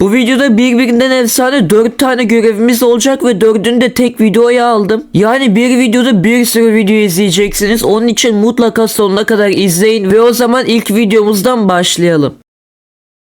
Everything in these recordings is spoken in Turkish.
Bu videoda birbirinden efsane 4 tane görevimiz olacak ve dördünü de tek videoya aldım. Yani bir videoda bir sürü video izleyeceksiniz. Onun için mutlaka sonuna kadar izleyin ve o zaman ilk videomuzdan başlayalım.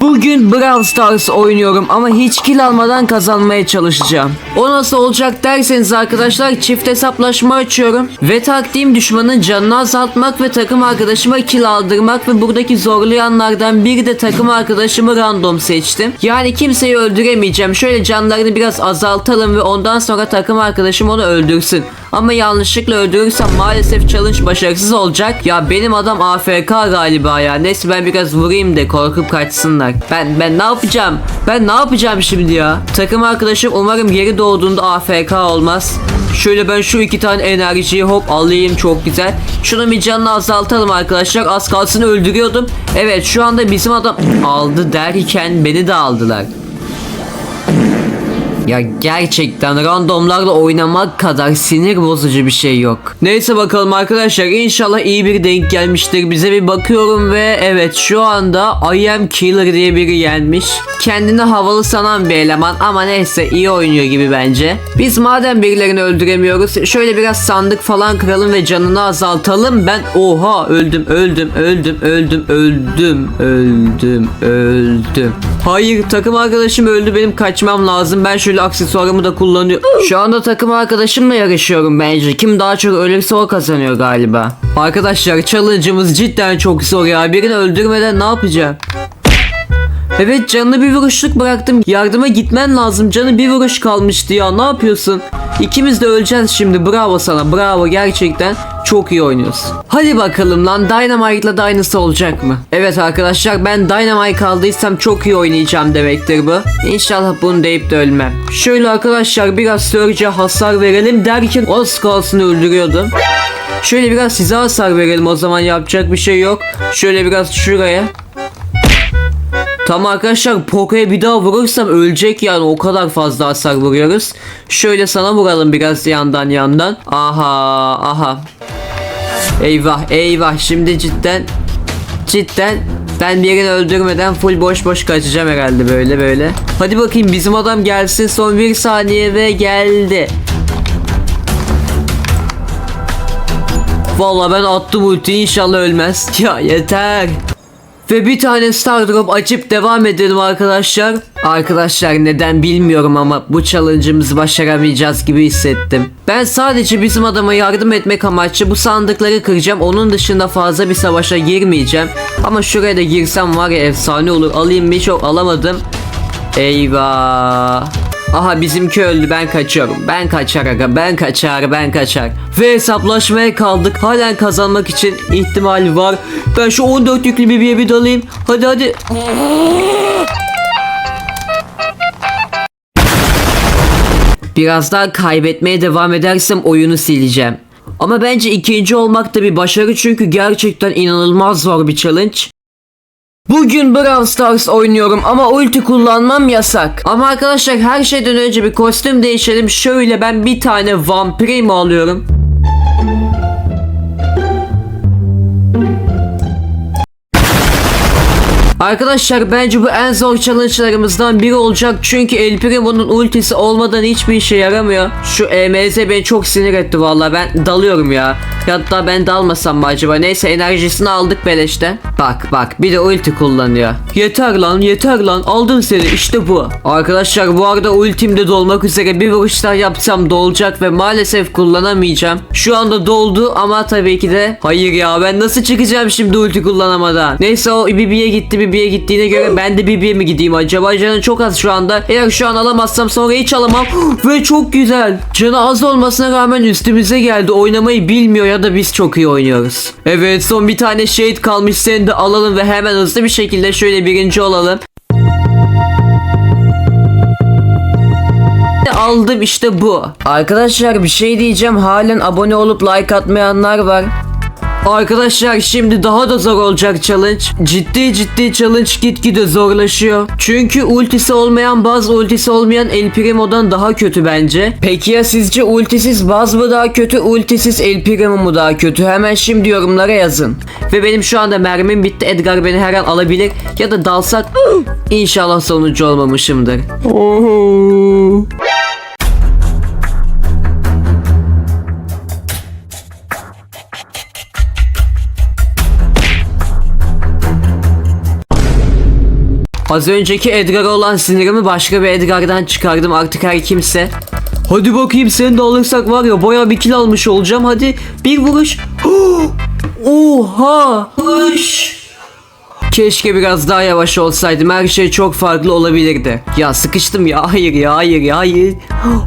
Bugün Brawl Stars oynuyorum ama hiç kill almadan kazanmaya çalışacağım. O nasıl olacak derseniz arkadaşlar çift hesaplaşma açıyorum. Ve taktiğim düşmanın canını azaltmak ve takım arkadaşıma kill aldırmak ve buradaki zorlayanlardan biri de takım arkadaşımı random seçtim. Yani kimseyi öldüremeyeceğim. Şöyle canlarını biraz azaltalım ve ondan sonra takım arkadaşım onu öldürsün. Ama yanlışlıkla öldürürsem maalesef challenge başarısız olacak. Ya benim adam AFK galiba ya. Neyse ben biraz vurayım da korkup kaçsınlar. Ben ben ne yapacağım? Ben ne yapacağım şimdi ya? Takım arkadaşım umarım geri doğduğunda AFK olmaz. Şöyle ben şu iki tane enerjiyi hop alayım çok güzel. Şunu bir canını azaltalım arkadaşlar. Az kalsın öldürüyordum. Evet şu anda bizim adam aldı derken beni de aldılar. Ya gerçekten randomlarla oynamak kadar sinir bozucu bir şey yok. Neyse bakalım arkadaşlar inşallah iyi bir denk gelmiştir. Bize bir bakıyorum ve evet şu anda I am killer diye biri gelmiş. Kendini havalı sanan bir eleman ama neyse iyi oynuyor gibi bence. Biz madem birilerini öldüremiyoruz şöyle biraz sandık falan kıralım ve canını azaltalım. Ben oha öldüm öldüm öldüm öldüm öldüm öldüm öldüm. Hayır takım arkadaşım öldü benim kaçmam lazım. Ben şöyle aksesuarımı da kullanıyorum. Şu anda takım arkadaşımla yarışıyorum bence. Kim daha çok ölürse o kazanıyor galiba. Arkadaşlar challenge'ımız cidden çok zor ya. Birini öldürmeden ne yapacağım? Evet canını bir vuruşluk bıraktım. Yardıma gitmen lazım. Canı bir vuruş kalmıştı ya. Ne yapıyorsun? İkimiz de öleceğiz şimdi. Bravo sana. Bravo gerçekten. Çok iyi oynuyorsun. Hadi bakalım lan Dynamite'la Dynasty olacak mı? Evet arkadaşlar ben Dynamite aldıysam çok iyi oynayacağım demektir bu. İnşallah bunu deyip de ölmem. Şöyle arkadaşlar biraz Surge'e hasar verelim derken az kalsın öldürüyordum. Şöyle biraz size hasar verelim o zaman yapacak bir şey yok. Şöyle biraz şuraya. Tamam arkadaşlar Poco'ya bir daha vurursam ölecek yani o kadar fazla hasar vuruyoruz. Şöyle sana vuralım biraz yandan yandan. Aha aha. Eyvah eyvah şimdi cidden cidden ben birini öldürmeden full boş boş kaçacağım herhalde böyle böyle. Hadi bakayım bizim adam gelsin son bir saniye ve geldi. Vallahi ben attım ulti inşallah ölmez. Ya yeter. Ve bir tane Star Drop açıp devam edelim arkadaşlar. Arkadaşlar neden bilmiyorum ama bu challenge'ımızı başaramayacağız gibi hissettim. Ben sadece bizim adama yardım etmek amaçlı bu sandıkları kıracağım. Onun dışında fazla bir savaşa girmeyeceğim. Ama şuraya da girsem var ya efsane olur. Alayım bir çok alamadım. Eyvah. Aha bizimki öldü ben kaçıyorum. Ben kaçar aga ben kaçar ben kaçar. Ve hesaplaşmaya kaldık. Halen kazanmak için ihtimal var. Ben şu 14 yüklü bir bir dalayım. Hadi hadi. Biraz daha kaybetmeye devam edersem oyunu sileceğim. Ama bence ikinci olmak da bir başarı çünkü gerçekten inanılmaz zor bir challenge. Bugün Brawl Stars oynuyorum ama ulti kullanmam yasak. Ama arkadaşlar her şeyden önce bir kostüm değişelim. Şöyle ben bir tane vampirimi alıyorum. Arkadaşlar bence bu en zor challenge'larımızdan biri olacak çünkü El Primo'nun ultisi olmadan hiçbir işe yaramıyor. Şu EMZ beni çok sinir etti valla ben dalıyorum ya. Hatta ben dalmasam mı acaba? Neyse enerjisini aldık beleşte. Bak bak bir de ulti kullanıyor. Yeter lan yeter lan aldım seni işte bu. Arkadaşlar bu arada ultimde dolmak üzere bir vuruşlar yapsam dolacak ve maalesef kullanamayacağım. Şu anda doldu ama tabii ki de hayır ya ben nasıl çıkacağım şimdi ulti kullanamadan. Neyse o Bibi'ye gitti Bibi'ye gittiğine göre ben de Bibi'ye mi gideyim acaba? Canı çok az şu anda. Eğer şu an alamazsam sonra hiç alamam. Ve çok güzel. Canı az olmasına rağmen üstümüze geldi. Oynamayı bilmiyor ya da biz çok iyi oynuyoruz. Evet son bir tane shade kalmış seni de alalım ve hemen hızlı bir şekilde şöyle birinci olalım. Aldım işte bu. Arkadaşlar bir şey diyeceğim. Halen abone olup like atmayanlar var. Arkadaşlar şimdi daha da zor olacak challenge. Ciddi ciddi challenge gitgide zorlaşıyor. Çünkü ultisi olmayan Baz ultisi olmayan El Primo'dan daha kötü bence. Peki ya sizce ultisiz Baz mı daha kötü ultisiz El Primo mu daha kötü? Hemen şimdi yorumlara yazın. Ve benim şu anda mermim bitti. Edgar beni her an alabilir. Ya da dalsak İnşallah sonucu olmamışımdır. Az önceki Edgar'a olan sinirimi başka bir Edgar'dan çıkardım artık her kimse. Hadi bakayım seni de alırsak var ya baya bir kill almış olacağım. Hadi bir vuruş. Oha! Vuruş! Keşke biraz daha yavaş olsaydım. Her şey çok farklı olabilirdi. Ya sıkıştım ya. Hayır ya hayır ya hayır.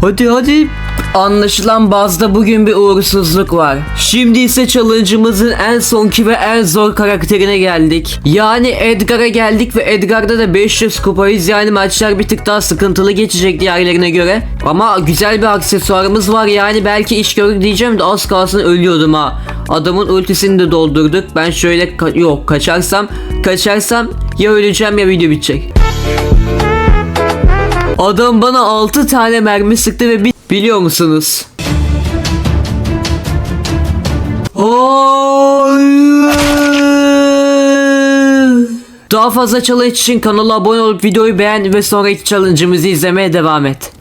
Hadi hadi. Anlaşılan bazda bugün bir uğursuzluk var. Şimdi ise challenge'ımızın en sonki ve en zor karakterine geldik. Yani Edgar'a geldik ve Edgar'da da 500 kupayız. Yani maçlar bir tık daha sıkıntılı geçecek diğerlerine göre. Ama güzel bir aksesuarımız var. Yani belki iş görür diyeceğim de az kalsın ölüyordum ha. Adamın ultisini de doldurduk. Ben şöyle ka- yok kaçarsam kaçarsam ya öleceğim ya video bitecek. Adam bana 6 tane mermi sıktı ve bi- biliyor musunuz? Daha fazla challenge için kanala abone olup videoyu beğen ve sonraki challenge'ımızı izlemeye devam et.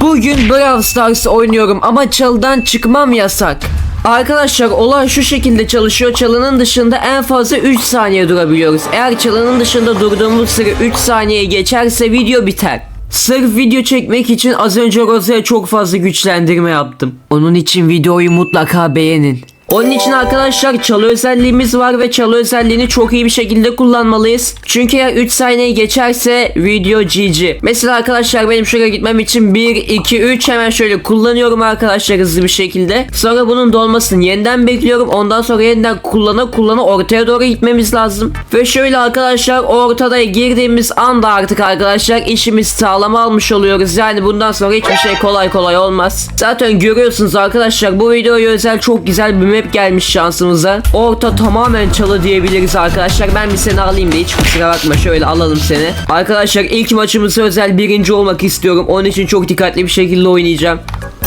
Bugün Brawl Stars oynuyorum ama çalıdan çıkmam yasak. Arkadaşlar olay şu şekilde çalışıyor. Çalının dışında en fazla 3 saniye durabiliyoruz. Eğer çalının dışında durduğumuz süre 3 saniye geçerse video biter. Sırf video çekmek için az önce Rose'ye çok fazla güçlendirme yaptım. Onun için videoyu mutlaka beğenin. Onun için arkadaşlar çalı özelliğimiz var ve çalı özelliğini çok iyi bir şekilde kullanmalıyız. Çünkü eğer 3 saniye geçerse video GG. Mesela arkadaşlar benim şuraya gitmem için 1, 2, 3 hemen şöyle kullanıyorum arkadaşlar hızlı bir şekilde. Sonra bunun dolmasını yeniden bekliyorum. Ondan sonra yeniden kullana kullana ortaya doğru gitmemiz lazım. Ve şöyle arkadaşlar ortada girdiğimiz anda artık arkadaşlar işimiz sağlam almış oluyoruz. Yani bundan sonra hiçbir şey kolay kolay olmaz. Zaten görüyorsunuz arkadaşlar bu videoya özel çok güzel bir map gelmiş şansımıza. Orta tamamen çalı diyebiliriz arkadaşlar. Ben bir seni alayım da hiç kusura bakma şöyle alalım seni. Arkadaşlar ilk maçımızı özel birinci olmak istiyorum. Onun için çok dikkatli bir şekilde oynayacağım.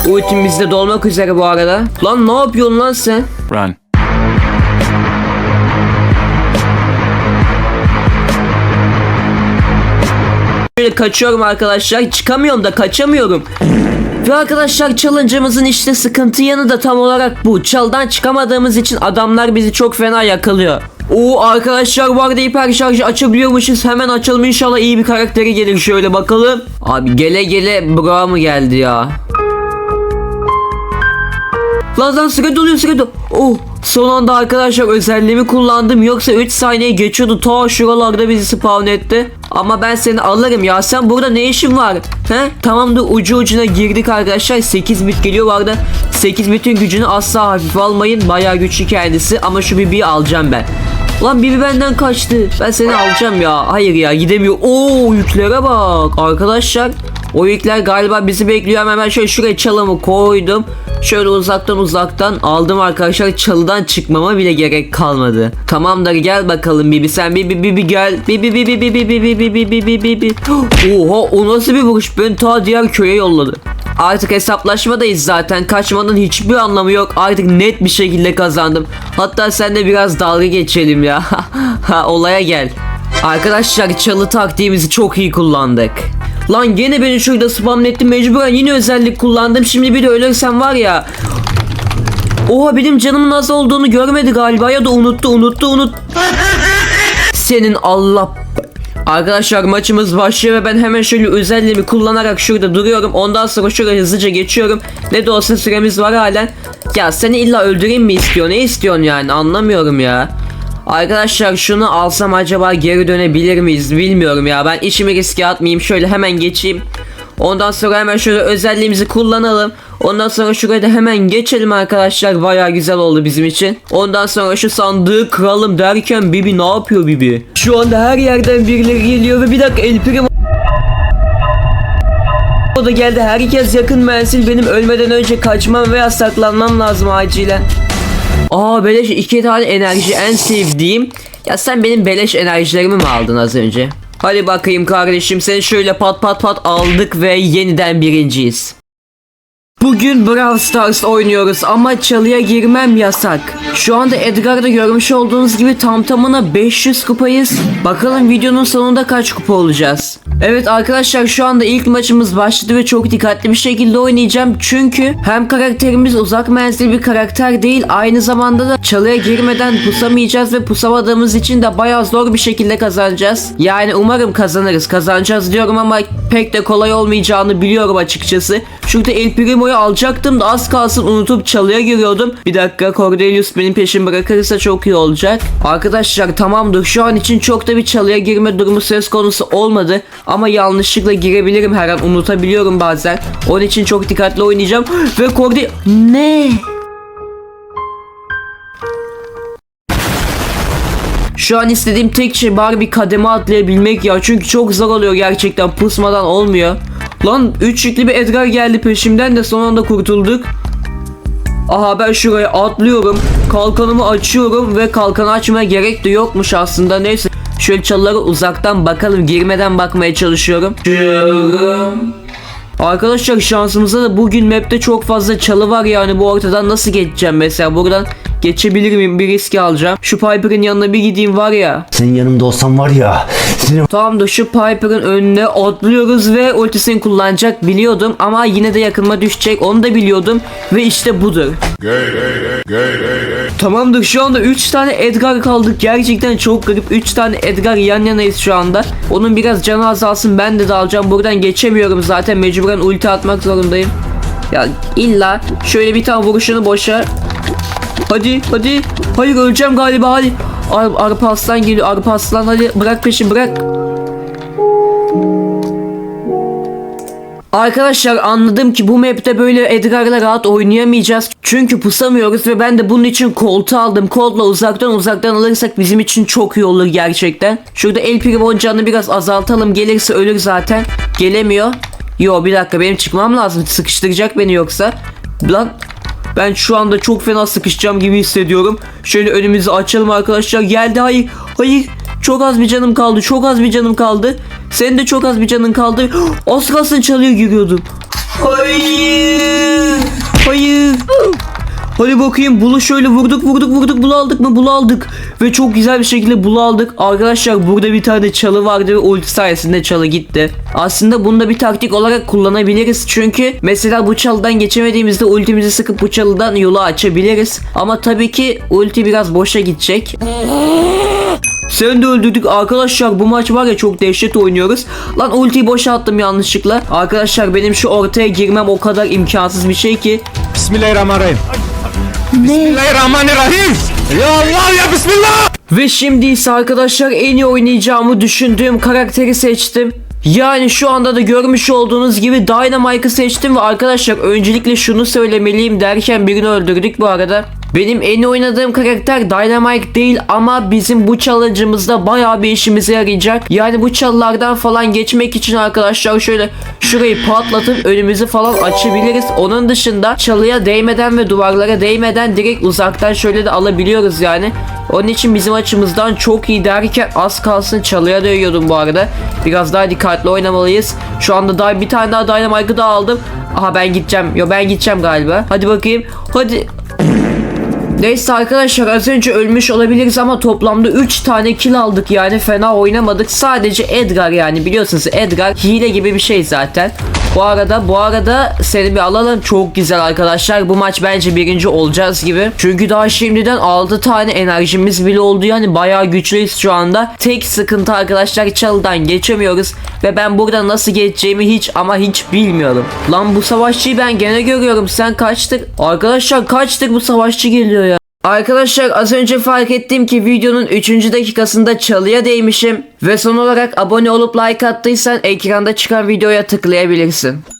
Ultimiz de dolmak üzere bu arada. Lan ne yapıyorsun lan sen? Run. Böyle kaçıyorum arkadaşlar. Çıkamıyorum da kaçamıyorum. Ve arkadaşlar challenge'ımızın işte sıkıntı yanı da tam olarak bu. Çaldan çıkamadığımız için adamlar bizi çok fena yakalıyor. Oo arkadaşlar bu arada hiper şarjı açabiliyormuşuz. Hemen açalım inşallah iyi bir karakteri gelir şöyle bakalım. Abi gele gele bra mı geldi ya? Lan lan süre doluyor süre doluyor. Oh son anda arkadaşlar özelliğimi kullandım yoksa 3 saniye geçiyordu ta şuralarda bizi spawn etti. Ama ben seni alırım ya sen burada ne işin var? He? Tamam da ucu ucuna girdik arkadaşlar 8 bit geliyor bu arada 8 bitin gücünü asla hafife almayın bayağı güçlü kendisi ama şu Bibi'yi alacağım ben. Lan Bibi benden kaçtı. Ben seni alacağım ya. Hayır ya gidemiyor. Oo yüklere bak. Arkadaşlar o ilkler galiba bizi bekliyor. Hemen ben şöyle şuraya çalımı koydum. Şöyle uzaktan uzaktan aldım arkadaşlar. Çalıdan çıkmama bile gerek kalmadı. Tamamdır gel bakalım Bibi sen Bibi Bibi gel. Bibi Bibi Bibi Bibi Bibi Bibi Bibi. Oha o nasıl bir vuruş? Beni ta diğer köye yolladı. Artık hesaplaşmadayız zaten. Kaçmanın hiçbir anlamı yok. Artık net bir şekilde kazandım. Hatta senle biraz dalga geçelim ya. ha olaya gel. Arkadaşlar çalı taktiğimizi çok iyi kullandık. Lan gene beni şurada spamlettim mecburen yine özellik kullandım. Şimdi bir de ölürsem var ya. Oha benim canımın az olduğunu görmedi galiba ya da unuttu unuttu unut. Senin Allah Arkadaşlar maçımız başlıyor ve ben hemen şöyle özelliğimi kullanarak şurada duruyorum. Ondan sonra şuraya hızlıca geçiyorum. Ne de olsa süremiz var halen. Ya seni illa öldüreyim mi istiyor? Ne istiyorsun yani? Anlamıyorum ya. Arkadaşlar şunu alsam acaba geri dönebilir miyiz? Bilmiyorum ya. Ben işimi riske atmayayım. Şöyle hemen geçeyim. Ondan sonra hemen şöyle özelliğimizi kullanalım. Ondan sonra şuraya da hemen geçelim arkadaşlar. Baya güzel oldu bizim için. Ondan sonra şu sandığı kıralım derken Bibi ne yapıyor Bibi? Şu anda her yerden birileri geliyor ve bir dakika El o da geldi. Herkes yakın mensil benim ölmeden önce kaçmam veya saklanmam lazım acilen. Aa beleş iki tane enerji en sevdiğim. Ya sen benim beleş enerjilerimi mi aldın az önce? Hadi bakayım kardeşim seni şöyle pat pat pat aldık ve yeniden birinciyiz. Bugün Brawl Stars oynuyoruz ama çalıya girmem yasak. Şu anda Edgar'da görmüş olduğunuz gibi tam tamına 500 kupayız. Bakalım videonun sonunda kaç kupa olacağız. Evet arkadaşlar şu anda ilk maçımız başladı ve çok dikkatli bir şekilde oynayacağım. Çünkü hem karakterimiz uzak menzil bir karakter değil aynı zamanda da çalıya girmeden pusamayacağız ve pusamadığımız için de bayağı zor bir şekilde kazanacağız. Yani umarım kazanırız. Kazanacağız diyorum ama pek de kolay olmayacağını biliyorum açıkçası. Şurada El Primo'yu alacaktım da az kalsın unutup çalıya giriyordum. Bir dakika Cordelius benim peşimi bırakırsa çok iyi olacak. Arkadaşlar tamamdır şu an için çok da bir çalıya girme durumu söz konusu olmadı. Ama yanlışlıkla girebilirim her an unutabiliyorum bazen. Onun için çok dikkatli oynayacağım. Ve Cordelius... Ne? Şu an istediğim tek şey bari bir kademe atlayabilmek ya. Çünkü çok zor oluyor gerçekten. Pusmadan olmuyor. Lan 3 yüklü bir Edgar geldi peşimden de son anda kurtulduk. Aha ben şuraya atlıyorum. Kalkanımı açıyorum ve kalkanı açmaya gerek de yokmuş aslında. Neyse şöyle çalılara uzaktan bakalım. Girmeden bakmaya çalışıyorum. Çıyorum. Arkadaşlar şansımıza da bugün map'te çok fazla çalı var yani bu ortadan nasıl geçeceğim mesela buradan geçebilir miyim bir risk alacağım. Şu Piper'ın yanına bir gideyim var ya. Senin yanımda olsam var ya. Seni Tamamdır şu Piper'ın önüne atlıyoruz ve ultisini kullanacak biliyordum ama yine de yakınma düşecek onu da biliyordum ve işte budur. Tamamdır şu anda 3 tane Edgar kaldık gerçekten çok garip 3 tane Edgar yan yanayız şu anda. Onun biraz canı azalsın ben de dalacağım buradan geçemiyorum zaten mecburen ulti atmak zorundayım. Ya illa şöyle bir tane vuruşunu boşa Hadi hadi. Hayır öleceğim galiba hadi. Ar Arpa aslan geliyor. Arpa aslan hadi bırak peşi bırak. Arkadaşlar anladım ki bu map'te böyle Edgar'la rahat oynayamayacağız. Çünkü pusamıyoruz ve ben de bunun için koltu aldım. Koltla uzaktan uzaktan alırsak bizim için çok iyi olur gerçekten. Şurada El Primo'nun canını biraz azaltalım. Gelirse ölür zaten. Gelemiyor. Yo bir dakika benim çıkmam lazım. Sıkıştıracak beni yoksa. Lan ben şu anda çok fena sıkışacağım gibi hissediyorum. Şöyle önümüzü açalım arkadaşlar. Geldi hayır. Hayır. Çok az bir canım kaldı. Çok az bir canım kaldı. Senin de çok az bir canın kaldı. Az çalıya giriyordum. Hayır. Hayır. Hadi bakayım bulu şöyle vurduk vurduk vurduk bulu aldık mı bulu aldık ve çok güzel bir şekilde bulu aldık arkadaşlar burada bir tane çalı vardı ve ulti sayesinde çalı gitti aslında bunu da bir taktik olarak kullanabiliriz çünkü mesela bu çalıdan geçemediğimizde ultimizi sıkıp bu çalıdan yolu açabiliriz ama tabii ki ulti biraz boşa gidecek sen de öldürdük arkadaşlar bu maç var ya çok dehşet oynuyoruz. Lan ultiyi boşa attım yanlışlıkla. Arkadaşlar benim şu ortaya girmem o kadar imkansız bir şey ki. Bismillahirrahmanirrahim. Bismillahirrahmanirrahim. Ya Allah ya Bismillah. Ve şimdi ise arkadaşlar en iyi oynayacağımı düşündüğüm karakteri seçtim. Yani şu anda da görmüş olduğunuz gibi Dynamite'ı seçtim ve arkadaşlar öncelikle şunu söylemeliyim derken birini öldürdük bu arada. Benim en oynadığım karakter Dynamite değil ama bizim bu challenge'ımızda bayağı bir işimize yarayacak. Yani bu çalılardan falan geçmek için arkadaşlar şöyle şurayı patlatıp önümüzü falan açabiliriz. Onun dışında çalıya değmeden ve duvarlara değmeden direkt uzaktan şöyle de alabiliyoruz yani. Onun için bizim açımızdan çok iyi derken az kalsın çalıya değiyordum bu arada. Biraz daha dikkatli oynamalıyız. Şu anda daha bir tane daha Dynamite'ı da aldım. Aha ben gideceğim. Yo ben gideceğim galiba. Hadi bakayım. Hadi. Neyse arkadaşlar az önce ölmüş olabiliriz ama toplamda 3 tane kill aldık yani fena oynamadık. Sadece Edgar yani biliyorsunuz Edgar hile gibi bir şey zaten. Bu arada bu arada seni bir alalım. Çok güzel arkadaşlar. Bu maç bence birinci olacağız gibi. Çünkü daha şimdiden 6 tane enerjimiz bile oldu. Yani bayağı güçlüyüz şu anda. Tek sıkıntı arkadaşlar çalıdan geçemiyoruz. Ve ben burada nasıl geçeceğimi hiç ama hiç bilmiyorum. Lan bu savaşçıyı ben gene görüyorum. Sen kaçtık. Arkadaşlar kaçtık bu savaşçı geliyor ya. Arkadaşlar az önce fark ettim ki videonun 3. dakikasında çalıya değmişim ve son olarak abone olup like attıysan ekranda çıkan videoya tıklayabilirsin.